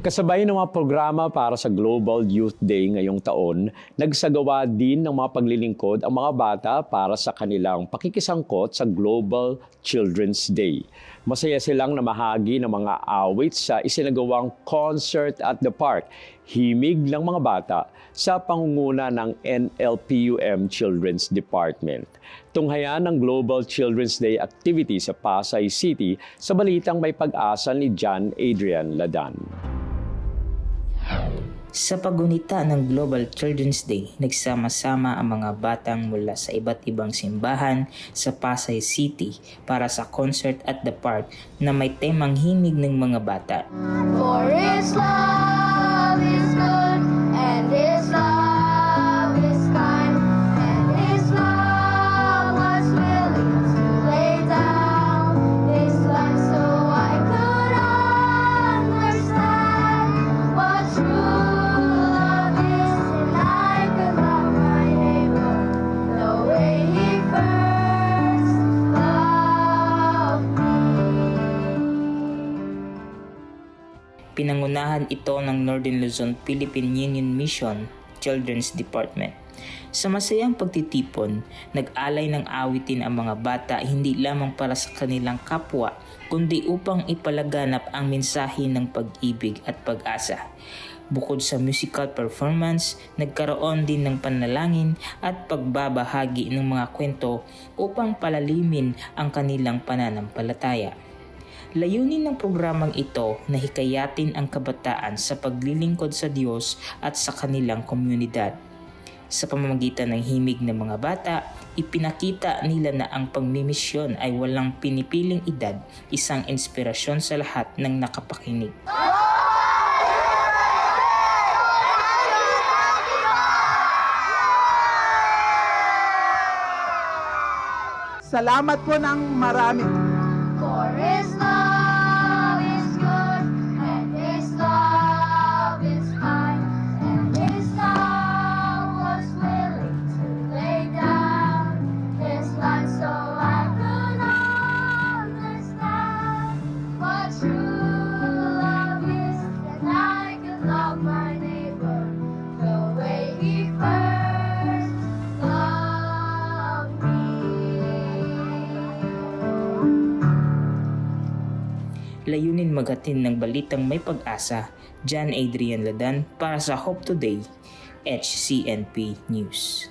Kasabay ng mga programa para sa Global Youth Day ngayong taon, nagsagawa din ng mga paglilingkod ang mga bata para sa kanilang pakikisangkot sa Global Children's Day. Masaya silang namahagi ng mga awit sa isinagawang concert at the park, himig ng mga bata sa pangunguna ng NLPUM Children's Department. Tunghayan ng Global Children's Day activity sa Pasay City sa balitang may pag-asa ni John Adrian Ladan. Sa pagunita ng Global Children's Day, nagsama-sama ang mga batang mula sa iba't ibang simbahan sa Pasay City para sa concert at the park na may temang himig ng mga bata. For His love Pinangunahan ito ng Northern Luzon Philippine Union Mission Children's Department. Sa masayang pagtitipon, nag-alay ng awitin ang mga bata hindi lamang para sa kanilang kapwa, kundi upang ipalaganap ang mensahe ng pag-ibig at pag-asa. Bukod sa musical performance, nagkaroon din ng panalangin at pagbabahagi ng mga kwento upang palalimin ang kanilang pananampalataya. Layunin ng programang ito na hikayatin ang kabataan sa paglilingkod sa Diyos at sa kanilang komunidad. Sa pamamagitan ng himig ng mga bata, ipinakita nila na ang pagmimisyon ay walang pinipiling edad, isang inspirasyon sa lahat ng nakapakinig. Salamat po ng marami. For His love Layunin magatin ng balitang may pag-asa, John Adrian Ladan para sa Hope Today, HCNP News.